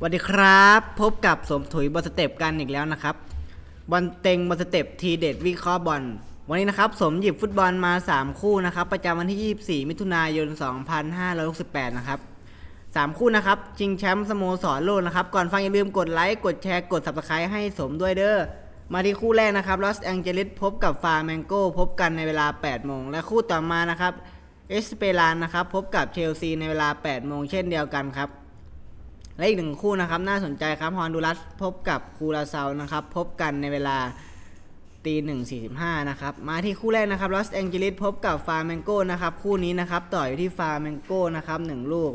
สวัสดีครับ พบกับสมถุยบอลสเต็ปกันอีกแล้วนะครับบอลเต็งบอลสเต็ปทีเด็ดวิเคราะห์บอลวันนี้นะครับสมหยิบฟุตบอลมา 3 คู่นะครับประจำวันที่ 24 มิถุนายน 2568 นะครับ 3 คู่นะครับชิงแชมป์สโมสรโลกนะครับ ก่อนฟังอย่าลืมกดไลค์ กดแชร์ กด subscribe ให้สมด้วยเด้อมาที่คู่แรกนะครับลอสแองเจลิสพบกับฟาแมงโกพบกันในเวลา 8 โมง และคู่ต่อมานะครับเอสเปรานนะครับพบกับเชลซีในเวลา 8 โมงเช่นเดียวกันครับ และอีกหนึ่งคู่นะครับน่าสนใจครับฮอนดูรัสพบกับคูราเซานะครับพบกันในเวลาตีหนึ่งสี่สิบห้านะครับมาที่คู่แรกนะครับลอสแองเจลิสพบกับฟาร์แมงโกนะครับคู่นี้นะครับต่ออยู่ที่ฟาร์แมงโกนะครับหนึ่งลูก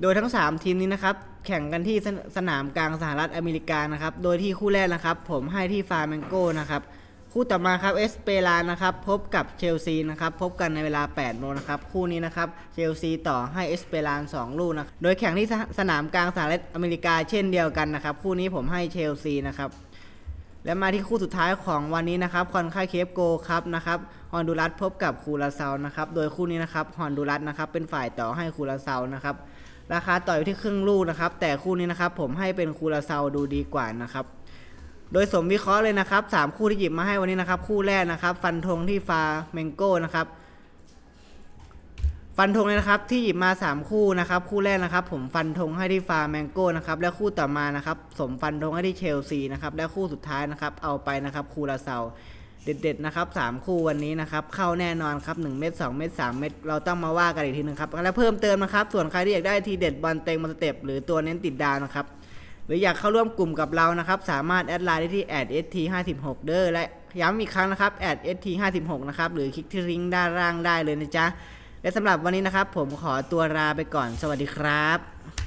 โดยทั้ง 3 ทีมนี้นะครับแข่งกันที่สนามกลางสหรัฐอเมริกานะครับโดยที่คู่แรกนะครับ ผมให้ที่ฟาร์แมงโกนะครับ คู่ต่อมาครับเอสเปรานะครับพบกับเชลซีนะครับพบกันในเวลา8โมงนะครับคู่นี้นะครับเชลซีต่อให้เอสเปราน2ลูกนะโดยแข่งที่สนามกลางสหรัฐอเมริกาเช่นเดียวกันนะครับคู่นี้ผมให้เชลซีนะครับและมาที่คู่สุดท้ายของวันนี้นะครับคอนคาเคฟโกครับนะครับฮอนดูรัสพบกับคูราเซานะครับโดยคู่นี้นะครับฮอนดูรัสนะครับเป็นฝ่ายต่อให้คูราเซานะครับราคาต่ออยู่ที่ครึ่งลูกนะครับแต่คู่นี้นะครับผมให้เป็นคูราเซาดูดีกว่านะครับ โดยสมวิเคราะห์เลยนะครับสามคู่ที่หยิบมาให้วันนี้นะครับ คู่แรกนะครับ ฟันธงที่ฟาเมงโก้นะครับ ฟันธงเลยนะครับที่หยิบมา 3 คู่นะครับ คู่แรกนะครับ ผมฟันธงให้ที่ฟาแมงโก้นะครับและคู่ต่อมานะครับ สมฟันธงให้ที่เชลซีนะครับและคู่สุดท้ายนะครับ เอาไปนะครับคูราเซาเด็ดๆนะครับสามคู่วันนี้นะครับ เข้าแน่นอนครับ1เม็ด2เม็ด3เม็ดเราต้องมาว่ากันอีกทีนึงครับและเพิ่มเติมนะครับ ส่วนใครที่อยากได้ทีเด็ดบอลเต็งบอลสเต็ปหรือตัวเน้นติดดาวนะครับ หรืออยากเข้าร่วมกลุ่มกับเรานะครับ สามารถแอดไลน์ได้ที่ @st56 เด้อและย้ำอีกครั้งนะครับ @st56 นะครับหรือคลิกที่ลิงก์ด้านล่างได้เลยนะจ๊ะและสำหรับวันนี้นะครับ ผมขอตัวลาไปก่อนสวัสดีครับ